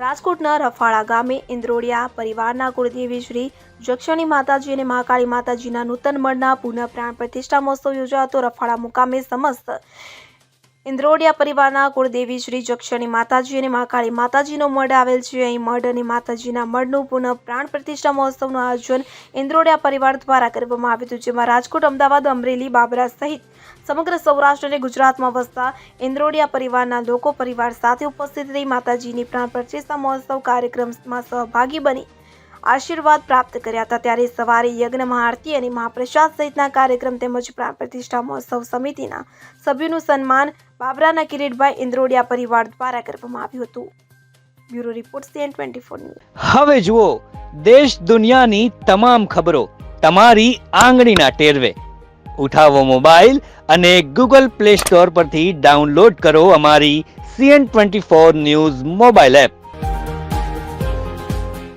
રાજકોટના રફાળા ગામે ઇન્દ્રોડિયા પરિવારના કુળદેવી શ્રી જક્ષણી માતાજી અને મહાકાળી માતાજીના નૂતન મળના પુનઃ પ્રાણ પ્રતિષ્ઠા મહોત્સવ યોજાયો હતો. રફાળા મુકામે સમસ્ત ઇન્દ્રોડિયા પરિવારના કુળદેવી શ્રી જક્ષણી માતાજી અને મહાકાળી માતાજીનો મઢ આવેલ છે. અહીં મઢ અને માતાજીના મઢનું પુનઃ પ્રાણ પ્રતિષ્ઠા મહોત્સવનું આયોજન ઇન્દ્રોડિયા પરિવાર દ્વારા કરવામાં આવ્યું હતું, જેમાં રાજકોટ, અમદાવાદ, અમરેલી, બાબરા સહિત સમગ્ર સૌરાષ્ટ્ર અને ગુજરાતમાં વસતા ઇન્દ્રોડિયા પરિવારના લોકો પરિવાર સાથે ઉપસ્થિત રહી માતાજીની પ્રાણ પ્રતિષ્ઠા મહોત્સવ કાર્યક્રમમાં સહભાગી બની. આશીર્વાદ પ્રાપ્ત કર્યા હતા. ત્યારે સવારે યજ્ઞ મહાઆરતી અને મહાપ્રસાદ સહિતના કાર્યક્રમ તેમજ પ્રાણ પ્રતિષ્ઠા મહોત્સવ સમિતિના સભ્યોનું સન્માન બાબરાના કિરીટભાઈ ઇન્દ્રોડિયા પરિવાર દ્વારા કરવામાં આવ્યું હતું. Bureau report CN twenty four હવે જુઓ, દેશ દુનિયાની તમામ ખબરો તમારી આંગળીના ટેરવે. ઉઠાવો મોબાઈલ અને ગૂગલ પ્લે સ્ટોર પરથી ડાઉનલોડ કરો અમારી CN twenty four news mobile app.